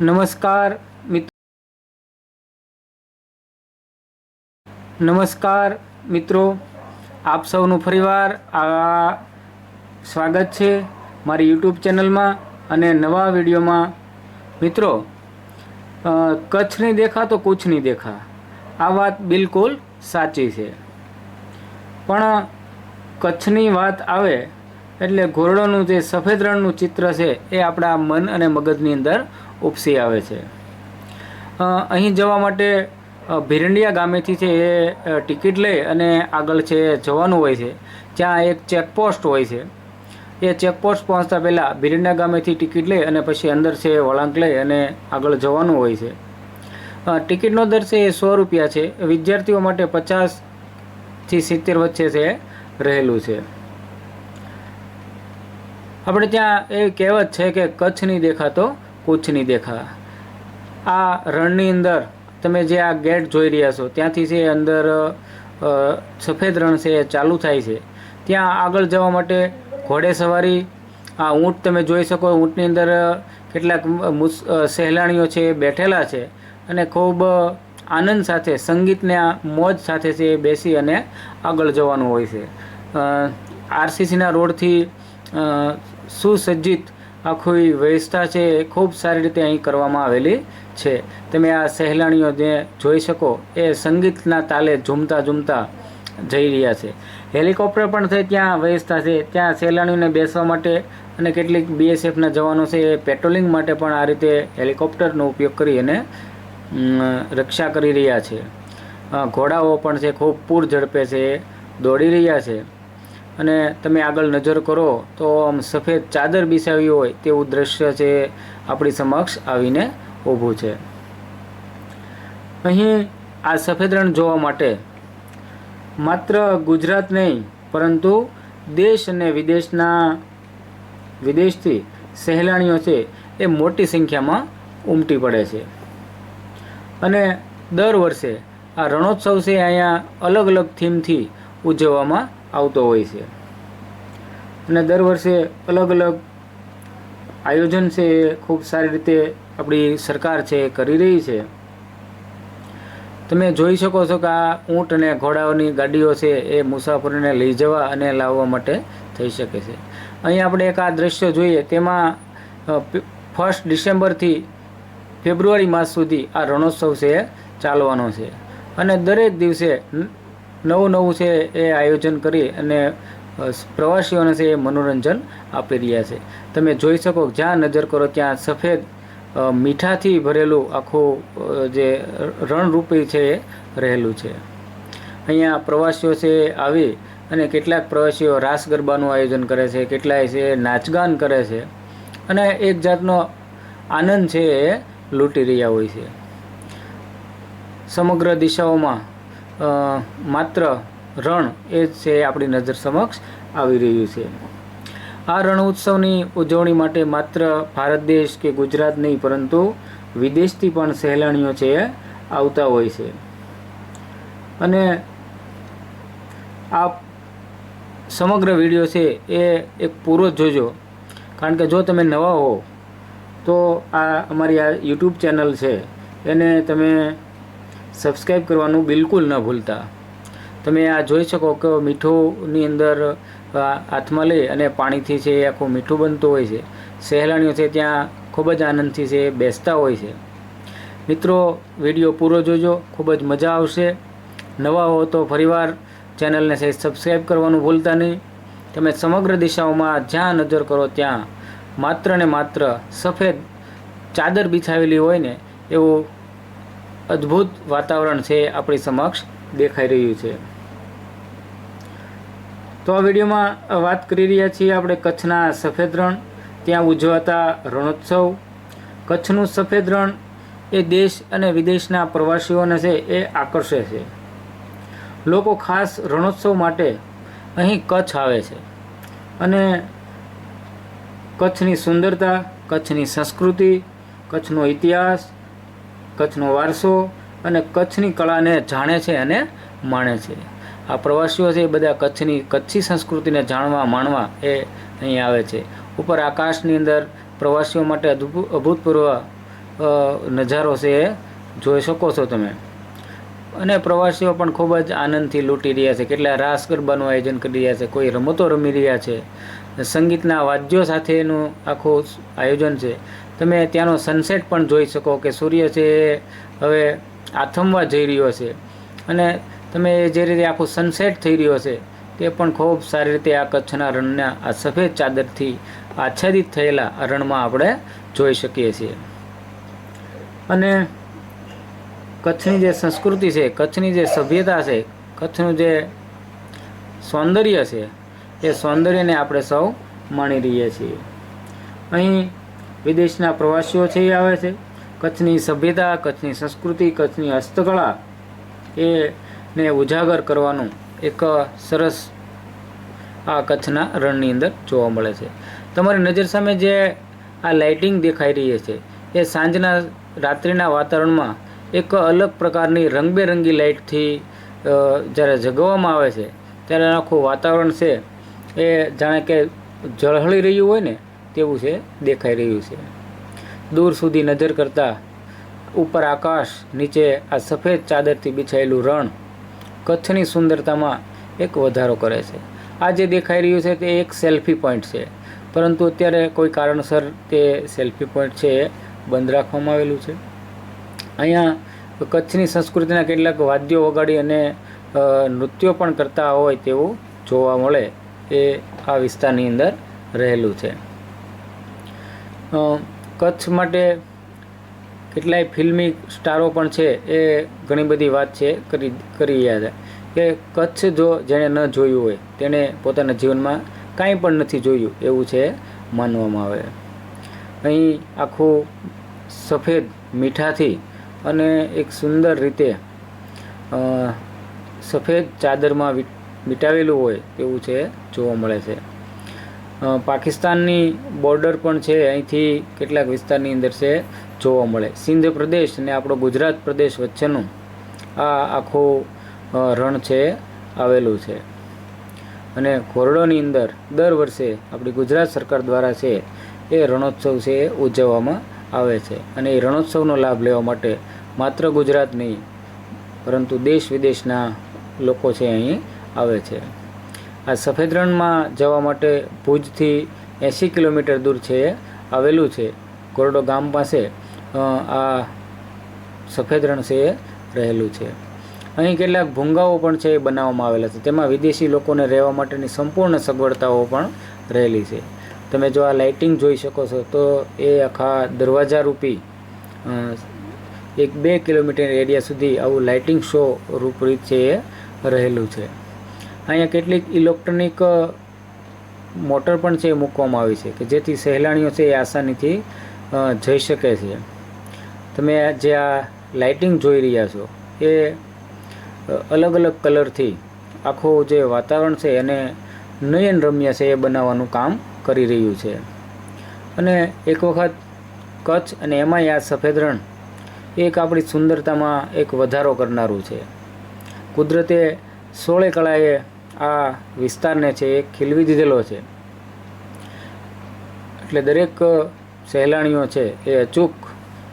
નમસ્કાર મિત્રો નમસ્કાર, મિત્રો. આપ સૌનું ફરીવાર આ સ્વાગત છે મારી યુટ્યુબ ચેનલમાં અને નવા વિડીયોમાં. મિત્રો કચ્છ નહીં દેખા તો કુછ નહીં દેખા. આ વાત બિલકુલ સાચી છે. પણ કચ્છની વાત આવે એટલે ઘોરડોનું જે સફેદ રણનું ચિત્ર છે, એ આપણા મન અને મગજની અંદર ઉપસી આવે છે. અહીં જવા માટે ભીરંડિયા ગામેથી છે એ ટિકિટ લઈ અને આગળ છે જવાનું હોય છે. ત્યાં એક ચેકપોસ્ટ હોય છે. એ ચેકપોસ્ટ પહોંચતા પહેલાં ભીરંડિયા ગામેથી ટિકિટ લઈ અને પછી અંદર છે વળાંક લઈ અને આગળ જવાનું હોય છે. ટિકિટનો દર છે એ સો રૂપિયા છે. વિદ્યાર્થીઓ માટે પચાસથી સિત્તેર વચ્ચે છે રહેલું છે. આપણે ત્યાં એ કહેવત છે કે કચ્છ નહીં દેખા તો નહીં દેખા. આ રણની અંદર તમે જે આ ગેટ જોઈ રહ્યા છો, ત્યાંથી છે અંદર સફેદ રણ છે એ ચાલુ થાય છે. ત્યાં આગળ જવા માટે ઘોડે સવારી, આ ઊંટ તમે જોઈ શકો, ઊંટની અંદર કેટલાક સહેલાણીઓ છે એ બેઠેલા છે અને ખૂબ આનંદ સાથે, સંગીતને મોજ સાથે છે એ બેસી અને આગળ જવાનું હોય છે. આરસીસીના રોડથી સુસજ્જિત આખી વ્યવસ્થા છે એ ખૂબ સારી રીતે અહીં કરવામાં આવેલી છે. તમે આ સહેલાણીઓ જે જોઈ શકો, એ સંગીતના તાલે ઝૂમતા ઝૂમતા જઈ રહ્યા છે. હેલિકોપ્ટર પણ છે, ત્યાં વ્યવસ્થા છે. ત્યાં સહેલાણીઓને બેસવા માટે અને કેટલીક બીએસએફના જવાનો છે, એ પેટ્રોલિંગ માટે પણ આ રીતે હેલિકોપ્ટરનો ઉપયોગ કરી અને રક્ષા કરી રહ્યા છે. ઘોડાઓ પણ છે, ખૂબ પૂર ઝડપે છે દોડી રહ્યા છે. અને તમે આગળ નજર કરો તો આમ સફેદ ચાદર બિછાવી હોય તેવું દ્રશ્ય છે આપણી સમક્ષ આવીને ઊભું છે. અહીં આ સફેદ રણ જોવા માટે માત્ર ગુજરાત નહીં, પરંતુ દેશ અને વિદેશના વિદેશથી સહેલાણીઓ છે એ મોટી સંખ્યામાં ઉમટી પડે છે. અને દર વર્ષે આ રણોત્સવ છે અહીંયા અલગ અલગ થીમથી ઉજવવામાં આવતો હોય છે. અને દર વર્ષે અલગ અલગ આયોજન છે એ ખૂબ સારી રીતે આપણી સરકાર છે એ કરી રહી છે. તમે જોઈ શકો છો કે આ ઊંટ અને ઘોડાઓની ગાડીઓ છે એ મુસાફરોને લઈ જવા અને લાવવા માટે થઈ શકે છે. અહીં આપણે એક આ દ્રશ્ય જોઈએ તેમાં ફર્સ્ટ ડિસેમ્બરથી ફેબ્રુઆરી માસ સુધી આ રણોત્સવ છે એ ચાલવાનો છે. અને દરેક દિવસે નવું નવું છે એ આયોજન કરી અને પ્રવાસીઓને છે એ મનોરંજન આપી રહ્યા છે. તમે જોઈ શકો જ્યાં નજર કરો ત્યાં સફેદ મીઠાથી ભરેલું આખું જે રણરૂપી છે એ રહેલું છે. અહીંયા પ્રવાસીઓ છે આવી અને કેટલાક પ્રવાસીઓ રાસ ગરબાનું આયોજન કરે છે, કેટલાય છે નાચગાન કરે છે અને એક જાતનો આનંદ છે એ લૂંટી રહ્યા હોય છે. સમગ્ર દિશાઓમાં માત્ર રણ એ છે આપણી નજર સમક્ષ આવી રહ્યું છે. આ રણ ઉત્સવની ઉજવણી માટે માત્ર ભારત દેશ કે ગુજરાત નહીં, પરંતુ વિદેશથી પણ સહેલાણીઓ છે આવતા હોય છે. અને આ સમગ્ર વીડિયો છે એ એક પૂરો જોજો. કારણ કે જો તમે નવા હો, તો આ અમારી આ યુટ્યુબ ચેનલ છે, એને તમે સબસ્ક્રાઈબ કરવાનું બિલકુલ ન ભૂલતા. તમે આ જોઈ શકો કે મીઠુંની અંદર હાથમાં લઈ અને પાણીથી છે એ આખું મીઠું બનતું હોય છે. સહેલાણીઓ છે ત્યાં ખૂબ જ આનંદથી છે બેસતા હોય છે. મિત્રો, વીડિયો પૂરો જોજો, ખૂબ જ મજા આવશે. નવા હો તો ફરીવાર ચેનલને છે સબસ્ક્રાઈબ કરવાનું ભૂલતા નહીં. તમે સમગ્ર દિશાઓમાં જ્યાં નજર કરો ત્યાં માત્ર ને માત્ર સફેદ ચાદર બિછાવેલી હોય ને એવું અદ્ભુત વાતાવરણ છે આપણી સમક્ષ દેખાઈ રહ્યું છે. તો આ વિડીયોમાં વાત કરી રહ્યા છીએ આપણે કચ્છના સફેદ રણ, ત્યાં ઉજવાતા રણોત્સવ. કચ્છનું સફેદ રણ એ દેશ અને વિદેશના પ્રવાસીઓને છે એ આકર્ષે છે. લોકો ખાસ રણોત્સવ માટે અહીં કચ્છ આવે છે અને કચ્છની સુંદરતા, કચ્છની સંસ્કૃતિ, કચ્છનો ઇતિહાસ, કચ્છનો વારસો અને કચ્છની કળાને જાણે છે અને માણે છે. આ પ્રવાસીઓ છે એ બધા કચ્છની, કચ્છી સંસ્કૃતિને જાણવા, માણવા એ અહીં આવે છે. ઉપર આકાશની અંદર પ્રવાસીઓ માટે અભૂતપૂર્વ નજારો છે એ જોઈ શકો છો તમે. અને પ્રવાસીઓ પણ ખૂબ જ આનંદથી લૂંટી રહ્યા છે. કેટલા રાસ ગરબાનું આયોજન કરી રહ્યા છે. કોઈ રમતો રમી રહ્યા છે. સંગીતના વાદ્યો સાથેનું આખું આયોજન છે. તમે ત્યાંનો સનસેટ પણ જોઈ શકો કે સૂર્ય છે એ હવે આથમવા જઈ રહ્યો છે. અને તમે જે રીતે આખો સનસેટ થઈ રહ્યો છે તે પણ ખૂબ સારી રીતે આ કચ્છના રણના આ સફેદ ચાદરથી આચ્છાદિત થયેલા રણમાં આપણે જોઈ શકીએ છીએ. અને કચ્છની જે સંસ્કૃતિ છે, કચ્છની જે સભ્યતા છે, કચ્છનું જે સૌંદર્ય છે, એ સૌંદર્યને આપણે સૌ માણી રહીએ છીએ. અહીં વિદેશના પ્રવાસીઓ છે એ આવે છે. કચ્છની સભ્યતા, કચ્છની સંસ્કૃતિ, કચ્છની હસ્તકળા એ ને ઉજાગર કરવાનું એક સરસ આ કચ્છના રણની અંદર જોવા મળે છે. તમારી નજર સામે જે આ લાઇટિંગ દેખાઈ રહી છે, એ સાંજના રાત્રિના વાતાવરણમાં એક અલગ પ્રકારની રંગબેરંગી લાઇટથી જ્યારે જગવામાં આવે છે, ત્યારે આખું વાતાવરણ છે, એ જાણે કે ઝળહળી રહ્યું હોય ને, તેવું છે, દેખાઈ રહ્યું છે. દૂર સુધી નજર કરતાં ઉપર આકાશ, નીચે આ સફેદ ચાદરથી બિછાયેલું રણ કચ્છની સુંદરતામાં એક વધારો કરે છે. આ જે દેખાઈ રહ્યું છે તે એક સેલ્ફી પોઈન્ટ છે. પરંતુ અત્યારે કોઈ કારણસર તે સેલ્ફી પોઈન્ટ છે એ બંધ રાખવામાં આવેલું છે. અહીંયા કચ્છની સંસ્કૃતિના કેટલાક વાદ્યો વગાડી અને નૃત્યો પણ કરતા હોય તેવું જોવા મળે એ આ વિસ્તારની અંદર રહેલું છે. કચ્છ માટે કેટલાય ફિલ્મી સ્ટારો પણ છે એ ઘણી બધી વાત છે કરી કરી રહ્યા છે કે કચ્છ જો જેણે ન જોયું હોય, તેણે પોતાના જીવનમાં કાંઈ પણ નથી જોયું એવું છે માનવામાં આવે. અહીં આખું સફેદ મીઠાથી અને એક સુંદર રીતે સફેદ ચાદરમાં મીટાવેલું હોય તેવું છે જોવા મળે છે. પાકિસ્તાનની બોર્ડર પણ છે, અહીંથી કેટલાક વિસ્તારની અંદર છે. જોવા મળે. સિંધ પ્રદેશ અને આપણો ગુજરાત પ્રદેશ વચ્ચેનું આ આખું રણ છે, આવેલું છે. અને ઘોરડોની અંદર દર વર્ષે આપણી ગુજરાત સરકાર દ્વારા છે, એ રણોત્સવ છે, એ ઉજવવામાં આવે છે. અને એ રણોત્સવનો લાભ લેવા માટે માત્ર ગુજરાત નહીં, પરંતુ દેશ વિદેશના લોકો છે અહીં આવે છે. આ સફેદ રણમાં જવા માટે ભુજથી એંસી કિલોમીટર દૂર છે, આવેલું છે. કોરડો ગામ પાસે આ સફેદ રણ છે એ રહેલું છે. અહીં કેટલાક ભૂંગાઓ પણ છે એ બનાવવામાં આવેલા છે. તેમાં વિદેશી લોકોને રહેવા માટેની સંપૂર્ણ સગવડતાઓ પણ રહેલી છે. તમે જો આ લાઇટિંગ જોઈ શકો છો, તો એ આખા દરવાજા રૂપી એક બે કિલોમીટર એરિયા સુધી આવું લાઇટિંગ શો રૂપરીત છે એ રહેલું છે. અહીંયા કેટલીક ઇલેક્ટ્રોનિક મોટર પણ છે એ મૂકવામાં આવી છે, કે જેથી સહેલાણીઓ છે એ આસાનીથી જઈ શકે છે. તમે જે આ લાઇટિંગ જોઈ રહ્યા છો, એ અલગ અલગ કલરથી આખું જે વાતાવરણ છે એને નયન રમ્ય છે એ બનાવવાનું કામ કરી રહ્યું છે. અને એક વખત કચ્છ અને એમાંય આ સફેદ રણ એક આપણી સુંદરતામાં એક વધારો કરનારું છે. કુદરતે સોળે કળાએ આ વિસ્તારને છે એ ખીલવી દીધેલો છે. એટલે દરેક સહેલાણીઓ છે એ અચૂક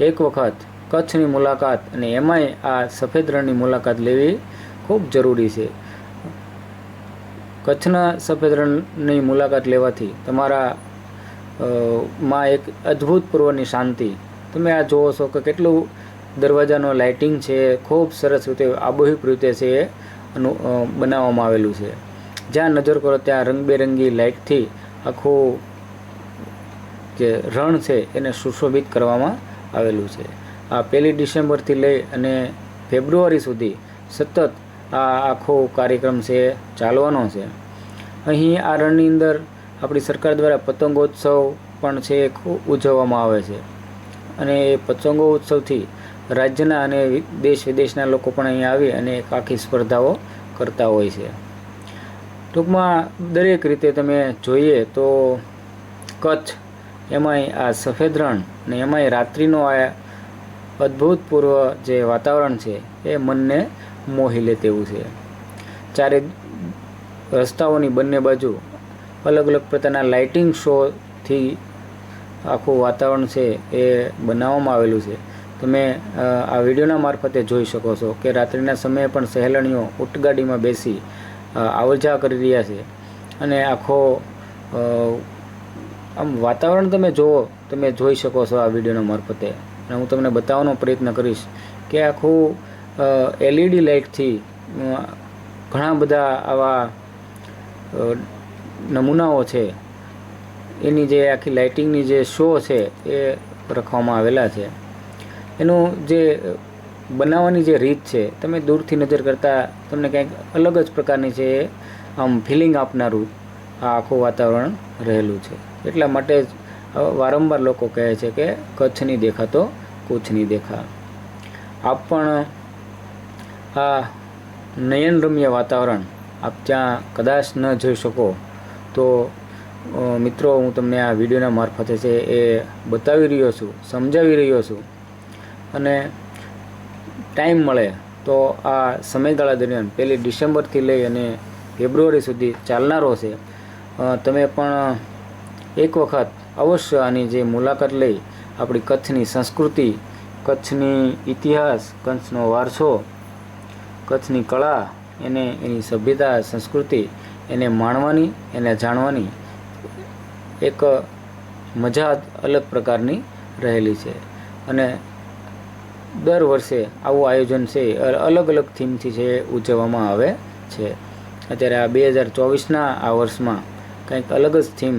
એક વખત કચ્છની મુલાકાત અને એમાંય આ સફેદ રણની મુલાકાત લેવી ખૂબ જરૂરી છે. કચ્છના સફેદ રણની મુલાકાત લેવાથી તમારા માં એક અદ્ભુતપૂર્વની શાંતિ. તમે આ જુઓ છો કે કેટલું દરવાજાનો લાઇટિંગ છે, ખૂબ સરસ રીતે આબોહિક રીતે છે એ અનુ- બનાવવામાં આવેલું છે. જ્યાં નજર કરો ત્યાં રંગબેરંગી લાઇટથી આખું જે રણ છે એને સુશોભિત કરવામાં આવેલું છે. આ પહેલી ડિસેમ્બરથી લઈ અને ફેબ્રુઆરી સુધી સતત આ આખો કાર્યક્રમ છે, ચાલવાનો છે. અહીં આ રણની અંદર આપણી સરકાર દ્વારા પતંગોત્સવ પણ છે ઉજવવામાં આવે છે. અને એ પતંગો ઉત્સવથી રાજ્યના અને દેશ વિદેશના લોકો પણ અહીં આવી અને એક આખી સ્પર્ધાઓ કરતા હોય છે. ટૂંકમાં દરેક રીતે તમે જોઈએ તો કચ્છ એમાંય આ સફેદ રણ અને એમાંય રાત્રિનો આ અદ્ભુતપૂર્વ જે વાતાવરણ છે, એ મનને મોહી લે તેવું છે. ચારે રસ્તાઓની બંને બાજુ અલગ અલગ પ્રકારના લાઇટિંગ શોથી આખું વાતાવરણ છે, એ બનાવવામાં આવેલું છે. તમે આ વિડીયોના મારફતે જોઈ શકો છો કે રાત્રિના સમયે પણ સહેલણીઓ ઉટગાડીમાં બેસી આવજા કરી રહ્યા છે. અને આખો આમ વાતાવરણ તમે જુઓ તમે જોઈ શકો છો આ વિડીયોના મારફતે. અને હું તમને બતાવવાનો પ્રયત્ન કરીશ કે આખું એલઈડી લાઇટથી ઘણા બધા આવા નમૂનાઓ છે. એની જે આખી લાઇટિંગની જે શો છે એ રાખવામાં આવેલા છે. એનું જે બનાવવાની જે રીત છે, તમે દૂરથી નજર કરતાં તમને કંઈક અલગ જ પ્રકારની છે, આમ ફિલિંગ આપનારું આ આખું વાતાવરણ રહેલું છે. એટલા માટે જ વારંવાર લોકો કહે છે કે કચ્છ નહીં દેખા તો કુછ નહીં દેખા. આપ પણ આ નયનરમ્ય વાતાવરણ આપ ત્યાં કદાચ ન જોઈ શકો, તો મિત્રો, હું તમને આ વિડીયોના મારફતે છે એ બતાવી રહ્યો છું, સમજાવી રહ્યો છું. અને ટાઈમ મળે તો આ સમયગાળા દરમિયાન, પહેલી ડિસેમ્બરથી લઈ અને ફેબ્રુઆરી સુધી ચાલનારો છે તમે પણ એક વખત અવશ્ય આની જે મુલાકાત લઈ આપણી કચ્છની સંસ્કૃતિ, કચ્છની ઇતિહાસ, કચ્છનો વારસો, કચ્છની કળા, એને એની સભ્યતા, સંસ્કૃતિ એને માણવાની, એને જાણવાની એક મજા અલગ પ્રકારની રહેલી છે. અને દર વર્ષે આવું આયોજન છે અલગ અલગ થીમથી છે ઉજવવામાં આવે છે. અત્યારે આ બે હજાર ચોવીસના આ વર્ષમાં કંઈક અલગ જ થીમ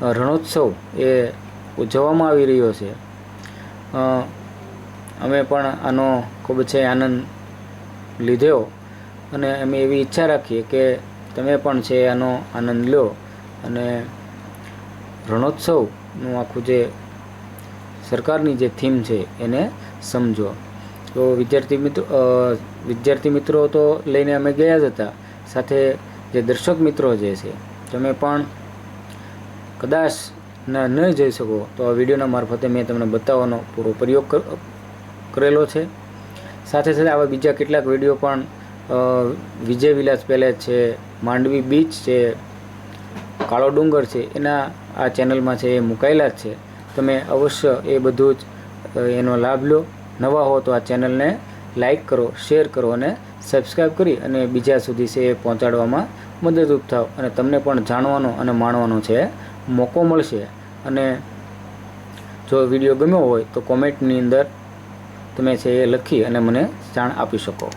રણોત્સવ એ ઉજવવામાં આવી રહ્યો છે. અમે પણ આનો ખૂબ છે આનંદ લીધો અને અમે એવી ઈચ્છા રાખીએ કે તમે પણ છે આનો આનંદ લો અને રણોત્સવનું આખું જે સરકારની જે થીમ છે એને સમજો. તો વિદ્યાર્થી મિત્રો વિદ્યાર્થી મિત્રો તો લઈને અમે ગયા જ હતા. સાથે જે દર્શક મિત્રો જે છે, તમે પણ કદાચ ન જઈ શકો, તો આ વિડીયોના મારફતે મેં તમને બતાવવાનો પૂરો પ્રયોગ કરેલો છે. સાથે સાથે આવા બીજા કેટલાક વીડિયો પણ વિજય વિલાસ પેલેસ છે, માંડવી બીચ છે, કાળો ડુંગર છે, એના આ ચેનલમાં છે એ મુકાયેલા જ છે. તમે અવશ્ય એ બધું જ એનો લાભ લો. નવા હો તો આ ચેનલને લાઈક કરો, શેર કરો અને સબસ્ક્રાઈબ કરી અને બીજા સુધી છે એ પહોંચાડવામાં મદદરૂપ થાવ. અને તમને પણ જાણવાનો અને માણવાનો છે મોકો મળશે અને જો વીડિયો ગમ્યો હોય તો કોમેન્ટની અંદર તમે છે એ લખી અને મને જાણ આપી શકો.